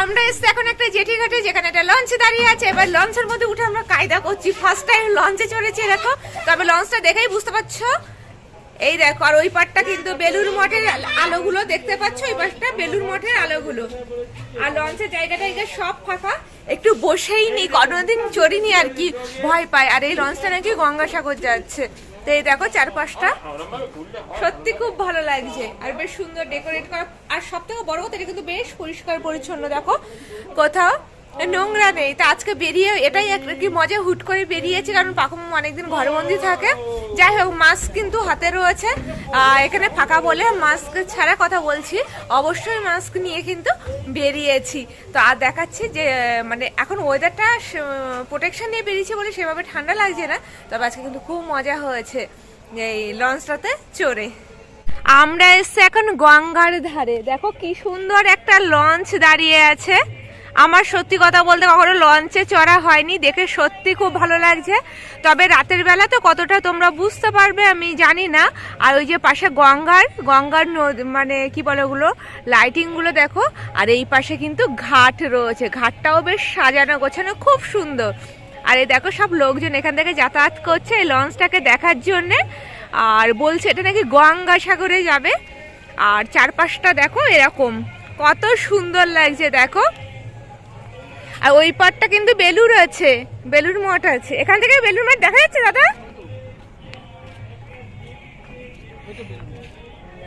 আমরা এসছি এখন একটা জেটি ঘাটে, যেখানে একটা লঞ্চ দাঁড়িয়ে আছে। এবার লঞ্চের মধ্যে উঠে আমরা কায়দা করছি। ফার্স্ট টাইম লঞ্চে চড়েছি দেখো। তবে লঞ্চটা দেখেই বুঝতে পারছ? এই দেখো, আর ওই পাটটা কিন্তু বেলুর মঠের আলোগুলো দেখতে পাচ্ছ? ওই পাশটা বেলুর মঠের আলোগুলো। আর লঞ্চের জায়গাটা এদিকে সব ফাঁকা। একটু বসেই নি কোনোদিন চড়িনি আর কি। ভয় পায়। আর এই লঞ্চটা নাকি গঙ্গাসাগর যাচ্ছে। তো এই দেখো চারপাশটা। সত্যি খুব ভালো লাগছে। আর বেশ সুন্দর ডেকোরেট করা। আর সব থেকে বড় কথা, এটা কিন্তু বেশ পরিষ্কার পরিচ্ছন্ন দেখো। কোথাও নোংরা নেই। তা আজকে বেরিয়ে এটাই একটা কি মজা হুট করে বেরিয়েছে, কারণ পাকুম অনেকদিন ঘরবন্দি থাকে। যাই হোক মাস্ক কিন্তু হাতে রয়েছে। এখানে ফাঁকা বলে মাস্ক ছাড়া কথা বলছি। অবশ্যই মাস্ক নিয়ে কিন্তু বেরিয়েছি। তো আর দেখাচ্ছি যে মানে এখন ওয়েদারটা প্রোটেকশন নিয়ে বেরিয়েছি বলে সেভাবে ঠান্ডা লাগছে না। তবে আজকে কিন্তু খুব মজা হয়েছে এই লঞ্চটাতে চড়ে। আমরা এসছি এখন গঙ্গার ধারে। দেখো কি সুন্দর একটা লঞ্চ দাঁড়িয়ে আছে। আমার সত্যি কথা বলতে কখনো লঞ্চে চড়া হয়নি, দেখে সত্যি খুব ভালো লাগছে। তবে রাতের বেলা তো কতটা তোমরা বুঝতে পারবে আমি জানি না। আর ওই যে পাশে গঙ্গার গঙ্গার মানে কি বলে ওগুলো? লাইটিংগুলো দেখো। আর এই পাশে কিন্তু ঘাট রয়েছে। ঘাটটাও বেশ সাজানো, গোছানো খুব সুন্দর। আর এই দেখো সব লোকজন এখান থেকে যাতায়াত করছে এই লঞ্চটাকে দেখার জন্যে। আর বলছে এটা নাকি গঙ্গাসাগরে যাবে। আর চারপাশটা দেখো এরকম। কত সুন্দর লাগছে, দেখো। আর ওই পাটটা কিন্তু বেলুর আছে বেলুর মঠ আছে। এখান থেকে বেলুর মঠ দেখা যাচ্ছে, দাদা?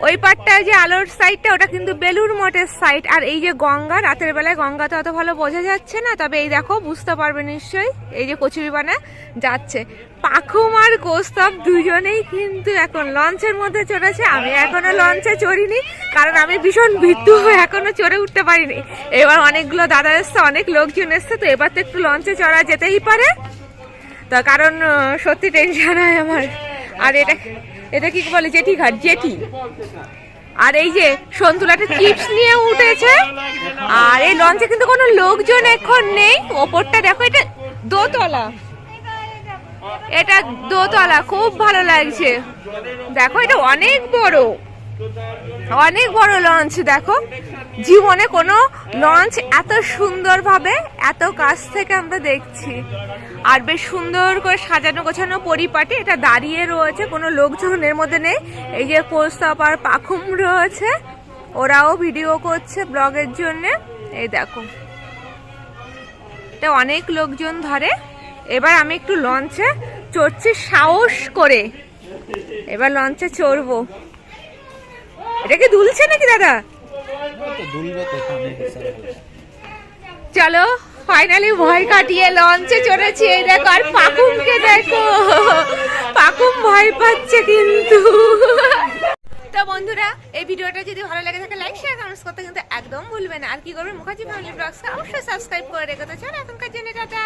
ওই পাটটা যে আলোর সাইডটা ওটা কিন্তু বেলুর মঠের সাইড আর এই যে গঙ্গা, রাতের বেলায় গঙ্গা তো অত ভালো বোঝা যাচ্ছে না, তবে এই দেখো, বুঝতে পারবে নিশ্চয়ই, এই যে কচুরিপানা যাচ্ছে। পাখুম আর কৌস্তব দুজনেই কিন্তু এখন লঞ্চের মধ্যে চড়েছে। আমি এখনও লঞ্চে চড়িনি, কারণ আমি ভীষণ ভীতু হয়ে এখনও চড়ে উঠতে পারিনি। এবার অনেকগুলো দাদা এসছে, অনেক লোকজন এসছে, তো এবার তো একটু লঞ্চে চড়া যেতেই পারে। তো কারণ সত্যি টেনশন হয় আমার। আর এটা এটা কি বলে জেঠি ঘাট জেঠি। আর এই যে সন্তুলাটা চিপস নিয়ে উঠেছে। আর এই লঞ্চে কিন্তু কোনো লোকজন এখন নেই। ওপরটা দেখো, এটা দোতলা। এটা দোতলা, খুব ভালো লাগছে। দেখো, এটা অনেক বড়। অনেক বড় লঞ্চ দেখো। জীবনে কোনো লঞ্চ এত সুন্দরভাবে, এত কাছ থেকে আমরা দেখছি। আর বেশ সুন্দর করে সাজানো গোছানো পরিপাটি, এটা দাঁড়িয়ে রয়েছে, কোনো লোকজন এর মধ্যে নেই। এই যে কোস্তাপ আর পাখুম রয়েছে, ওরাও ভিডিও করছে ব্লগের জন্য। এই দেখো। এটা অনেক লোকজন ধরে। এবার আমি একটু লঞ্চে চড়ছি সাহস করে। এবার লঞ্চে চড়বো। এটা কি দুলছে নাকি দাদা? চলো ফাইনালি ভয় কাটিয়ে লঞ্চে চড়েছি এই দেখো, আর পাকুমকে দেখো। পাকুম ভয় পাচ্ছে কিন্তু। তো বন্ধুরা, এই ভিডিওটা যদি ভালো লাগে থাকে লাইক শেয়ার কমেন্টস করতে কিন্তু একদম ভুলবে না। আর কি করবে, মুখার্জি ফ্যামিলি ব্লগসকে অবশ্যই সাবস্ক্রাইব করে রেখে। তো চলো, এখনকার জন্য, টাটা।